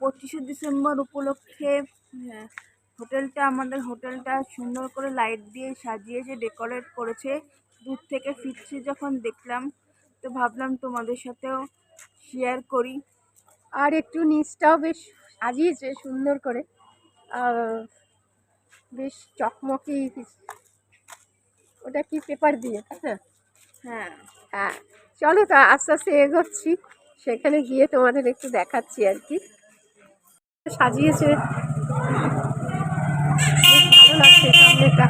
পঁচিশে ডিসেম্বর উপলক্ষে হ্যাঁ, হোটেলটা আমাদের হোটেলটা সুন্দর করে লাইট দিয়ে সাজিয়েছে ডেকোরেট করেছে দূর থেকে ফিরছি যখন দেখলাম তো ভাবলাম তোমাদের সাথেও শেয়ার করি। আর একটু নিচটাও বেশ সাজিয়েছে সুন্দর করে বেশ চকমকি ওটা কি পেপার দিয়ে না? হ্যাঁ। হ্যাঁ চলো তা আস্তে আস্তে এগোচ্ছি সেখানে গিয়ে তোমাদের একটু দেখাচ্ছি আর কি। সাজিয়েছে। ভালো লাগছে সামনেটা।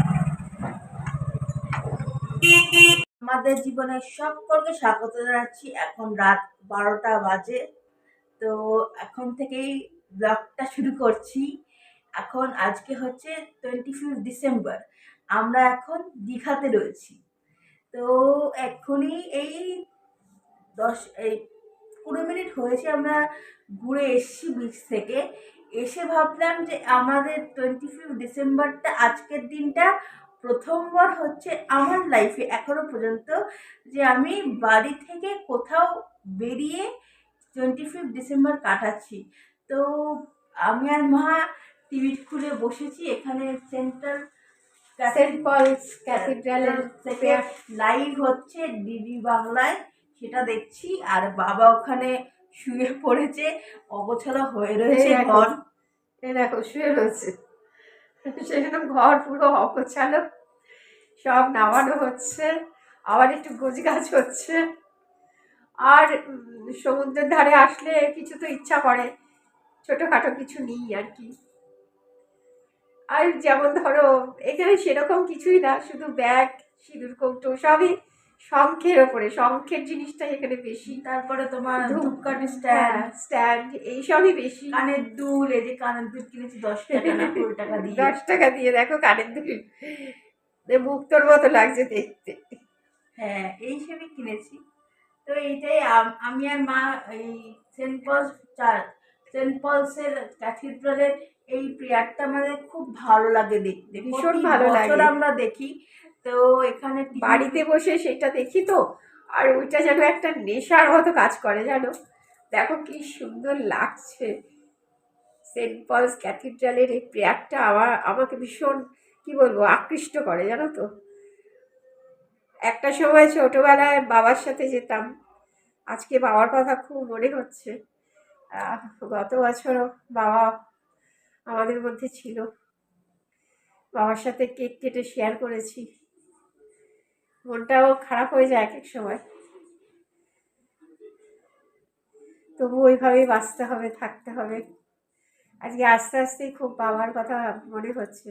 আমাদের জীবনে সকলকে স্বাগত জানাচ্ছি। এখন রাত বারোটা বাজে। তো এখন থেকেই ব্লগটা শুরু করছি। এখন আজকে হচ্ছে টোয়েন্টি ফিফ ডিসেম্বর আমরা এখন দীঘাতে রয়েছি। তো এক্ষুনি এই দশ, এই কুড়ি মিনিট হয়েছে আমরা ঘুরে এসেছি বিচ থেকে। এসে ভাবলাম যে আমাদের টোয়েন্টি ফিফথ ডিসেম্বরটা আজকের দিনটা প্রথমবার হচ্ছে আমার লাইফে এখনও পর্যন্ত যে আমি বাড়ি থেকে কোথাও বেরিয়ে টোয়েন্টি ফিফথ ডিসেম্বর কাটাচ্ছি। তো আমি আর মা টিভি খুলে বসেছি এখানে সেন্ট্রাল সেন্ট পলস ক্যাথিড্রালের থেকে লাইভ হচ্ছে ডিডি বাংলায়। সেটা দেখছি আর বাবা ওখানে শুয়ে পড়েছে অগোছালো হয়ে রয়েছে। ঘর। এই দেখো শুয়ে রয়েছে। সেখানে ঘর পুরো অগোছালো সব নামানো হচ্ছে আবার একটু গোছগাছ হচ্ছে। আর সমুদ্রের ধারে আসলে কিছু তো ইচ্ছা করে ছোটোখাটো কিছু নিই আর কি। আর যেমন ধরো এখানে সেরকম কিছুই না শুধু ব্যাগ সিঁদুর কৌটো সবই শঙ্খের ওপরে শঙ্খের জিনিসটাই এখানে বেশি। তারপরে তোমার ধূপ- ধূপকাঠি স্ট্যান্ড স্ট্যান্ড এইসবই বেশি। কানের দুল এই যে কানের দুল কিনেছি দশ টাকা না কুড়ি টাকা দিয়ে। দশ টাকা দিয়ে দেখো কানের দুল। মুক্তোর মতো লাগছে দেখতে। হ্যাঁ এই হিসেবে কিনেছি। তো এইটাই আমি আর মা এই সেন্ট পলস চার্চ সেন্ট পলসের ক্যাথিড্রালের এই প্রেয়ারটা আমাদের খুব ভালো লাগে দেখতে। ভীষণ ভালো লাগে। আমরা দেখি। তো এখানে বাড়িতে বসে সেটা দেখি তো। আর ওইটা যেন একটা নেশার মতো কাজ করে জানো? দেখো কি সুন্দর লাগছে। সেন্ট পলস ক্যাথিড্রালের এই প্রেয়ারটা আমার আমাকে ভীষণ কি বলব আকৃষ্ট করে জানো তো? একটা সময় ছোটবেলায় বাবার সাথে যেতাম। আজকে বাবার কথা খুব মনে হচ্ছে। আহ, গত বছরও বাবা আমাদের মধ্যে ছিল। বাবার সাথে কেক কেটে শেয়ার করেছি। মনটাও খারাপ হয়ে যায় এক এক সময়। তবু ওইভাবেই বাঁচতে হবে, থাকতে হবে। আজকে আস্তে আস্তেই খুব বাবার কথা মনে হচ্ছে।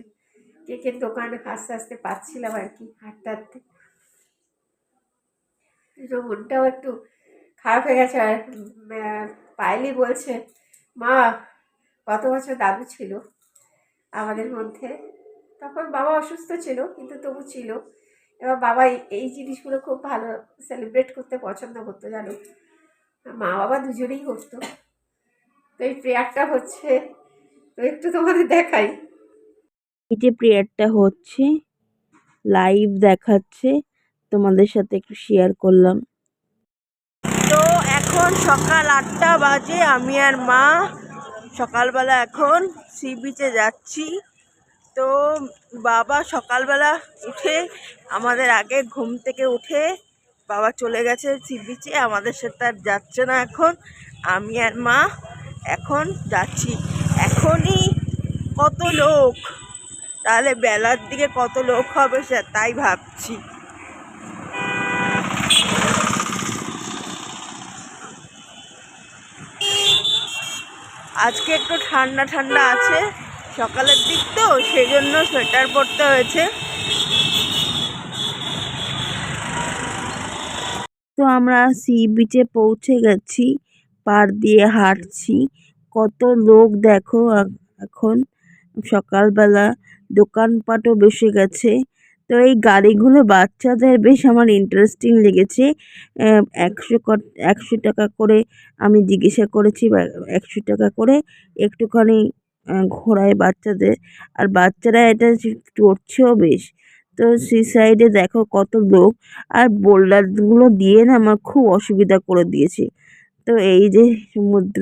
কেকের দোকানে আস্তে আস্তে পাচ্ছিলাম আর কি হাঁটতে হাঁটতে মনটাও একটু খারাপ হয়ে গেছে আর পায়েলি বলছে, মা গত বছর দাদু ছিল আমাদের মধ্যে। তখন বাবা অসুস্থ ছিল, কিন্তু তবু ছিল। এবার বাবা এই- জিনিসগুলো খুব ভালো সেলিব্রেট করতে পছন্দ করতো, জানো? মা বাবা দুজনেই করতো। তো এই প্রেয়ারটা হচ্ছে, তো একটু তোমাদের দেখাই। এই যে প্রেয়ারটা হচ্ছে লাইভ দেখাচ্ছে, তোমাদের সাথে একটু শেয়ার করলাম। তো এখন সকাল আটটা বাজে, আমি আর মা সকালবেলা এখন সি বিচে যাচ্ছি। তো বাবা সকালবেলা উঠে আমাদের আগে ঘুম থেকে উঠে বাবা চলে গেছে সি বিচে আমাদের সাথে আর যাচ্ছে না এখন। আমি আর মা এখন যাচ্ছি। এখনই কত লোক? তাহলে বেলার দিকে কত লোক হবে তাই ভাবছি। আজকে একটু ঠান্ডা ঠান্ডা আছে, সকালের দিক তো সেই জন্য সোয়েটার পরতে হয়েছে। তো আমরা সি বিচে পৌঁছে গেছি, পার দিয়ে হাঁটছি। কত লোক দেখো, এখন সকালবেলা দোকানপাটও বসে গেছে। তো এই গাড়িগুলো বাচ্চাদের বেশ আমার ইন্টারেস্টিং লেগেছে। একশো একশো টাকা করে আমি জিজ্ঞাসা করেছি একশো টাকা করে একটুখানি ঘোরায় বাচ্চাদের। আর বাচ্চারা এটা চড়ছেও বেশ। তো সি সাইডে দেখো কত লোক। আর বোল্ডারগুলো দিয়ে না আমার খুব অসুবিধা করে দিয়েছে। তো এই যে সমুদ্র,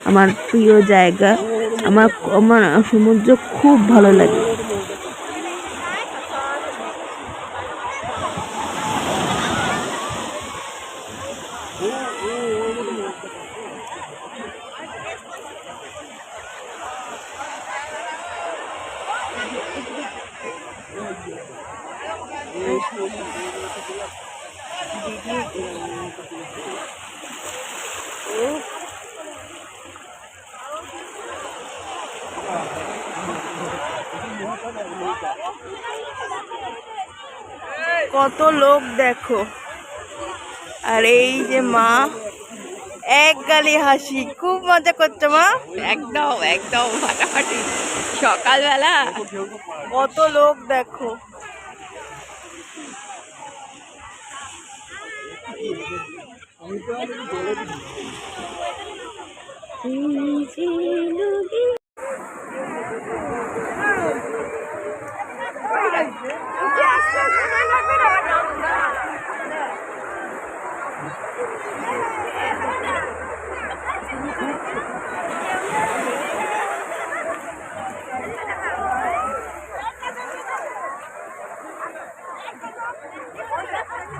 আমার প্রিয় জায়গা, আমার আমার সমুদ্র খুব ভালো লাগে। কত লোক দেখো। আর এই যে মা এক গালি হাসি খুব মজা করছ মা। একদম একদম ফাটাফাটি সকালবেলা কত লোক দেখো।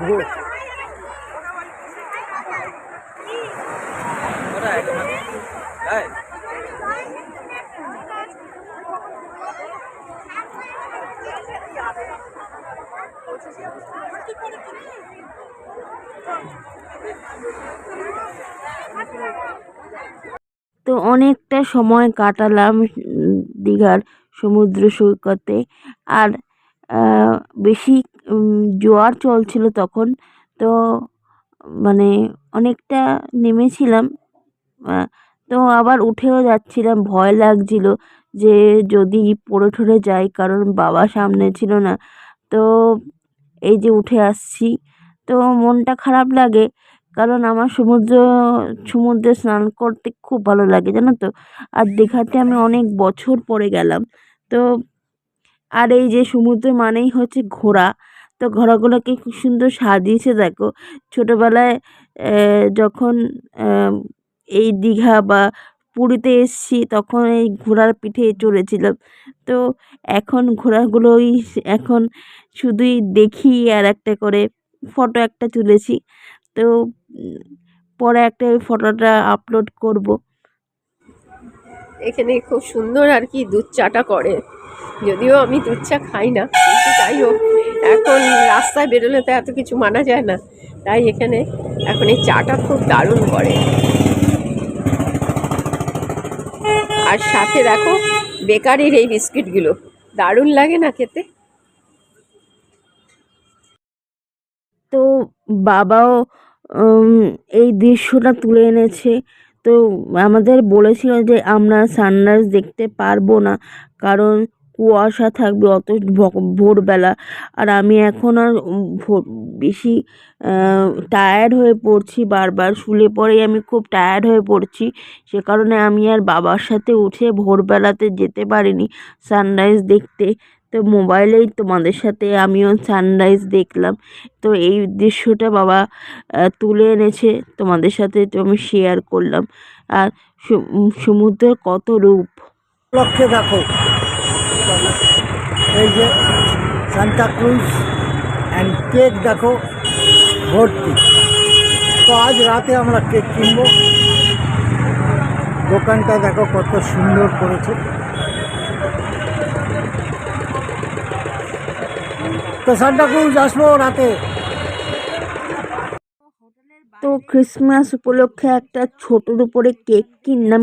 Boa. তো অনেকটা সময় কাটালাম দীঘার সমুদ্র সৈকতে। আর বেশি জোয়ার চলছিল তখন। তো মানে অনেকটা নেমেছিলাম তো আবার উঠেও যাচ্ছিলাম। ভয় লাগছিল যে যদি পড়ে ঠরে যাই, কারণ বাবা সামনে ছিল না। তো এই যে উঠে আসছি, তো মনটা খারাপ লাগে, কারণ আমার সমুদ্র, সমুদ্রে স্নান করতে খুব ভালো লাগে, জানো তো? আর দীঘাতে আমি অনেক বছর পরে গেলাম। তো আর এই যে সমুদ্র মানেই হচ্ছে ঘোড়া। তো ঘোড়াগুলোকে খুব সুন্দর সাজিয়েছে, দেখো। ছোটোবেলায় যখন এই দীঘা বা পুরীতে এসেছি তখন এই ঘোড়ার পিঠে চড়েছিলাম। তো এখন ঘোড়াগুলোই এখন শুধুই দেখি আর একটা করে ফটো একটা তুলেছি। তো পরে একটা ওই ফটোটা আপলোড করব। এখানে খুব সুন্দর আর কি দুধ চাটা করে। যদিও আমি দুধ চা খাই না যাই হোক, এখন রাস্তায় বেরোলে তো এত কিছু মানা যায় না। তাই এখানে এখন এই চাটা খুব দারুণ করে। আর সাথে দেখো, বেকারির এই বিস্কিটগুলো। দারুণ লাগে না খেতে? তো বাবাও এই দৃশ্যটা তুলে এনেছে। তো আমাদের বলেছিল যে আমরা সানরাইজ দেখতে পারব না, কারণ কুয়াশা থাকবে অত ভোরবেলা। আর আমি এখন আর বেশি টায়ার্ড হয়ে পড়ছি বারবার। শুলে পরেই আমি খুব টায়ার্ড হয়ে পড়ছি। সে কারণে আমি আর বাবার সাথে উঠে ভোরবেলাতে যেতে পারিনি সানরাইজ দেখতে। তো মোবাইলেই তোমাদের সাথে আমিও সানরাইজ দেখলাম। তো এই দৃশ্যটা বাবা তুলে এনেছে। তোমাদের সাথে তো আমি শেয়ার করলাম। আর সমুদ্রের কত রূপ? লক্ষ্যে দেখো। এই যে সান্টা ক্রুজ অ্যান্ড কেক দেখো, ভর্তি। তো আজ রাতে আমরা কেক কিনবো। দোকানটা দেখো কত সুন্দর করেছে। তো সান্টা ক্রুজ আসব রাতে। তো ক্রিসমাস উপলক্ষে একটা ছোটোর উপরে কেক কিনলাম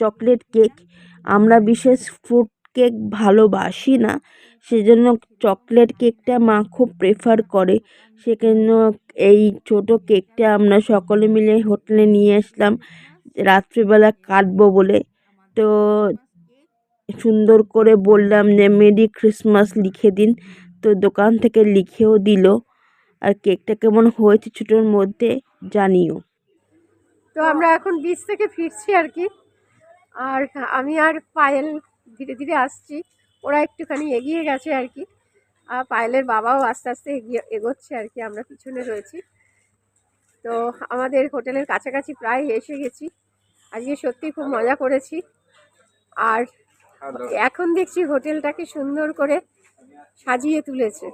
চকলেট কেক আমরা বিশেষ ফ্রুট কেক ভালোবাসি না। সেজন্য চকলেট কেকটা মা খুব প্রেফার করে। সেজন্য এই ছোটো কেকটা আমরা সকলে মিলে হোটেলে নিয়ে আসলাম। রাত্রিবেলা কাটবো বলে। তো সুন্দর করে বললাম যে, মেরি ক্রিসমাস লিখে দিন। তো দোকান থেকে লিখেও দিল। আর কেকটা কেমন হয়েছে ছোটোর মধ্যে জানিও। তো আমরা এখন বিচ থেকে ফিরছি আর কি। আর আমি আর পায়েল ধীরে ধীরে আসছি। ওরা একটুখানি এগিয়ে গেছে আর কি। আর পায়েলের বাবাও আস্তে আস্তে এগিয়ে এগোচ্ছে আর কি আমরা পিছনে রয়েছি। তো আমাদের হোটেলের কাছাকাছি প্রায় এসে গেছি। আজকে সত্যি খুব মজা করেছি। আর এখন দেখছি হোটেলটাকে সুন্দর করে সাজিয়ে তুলেছে।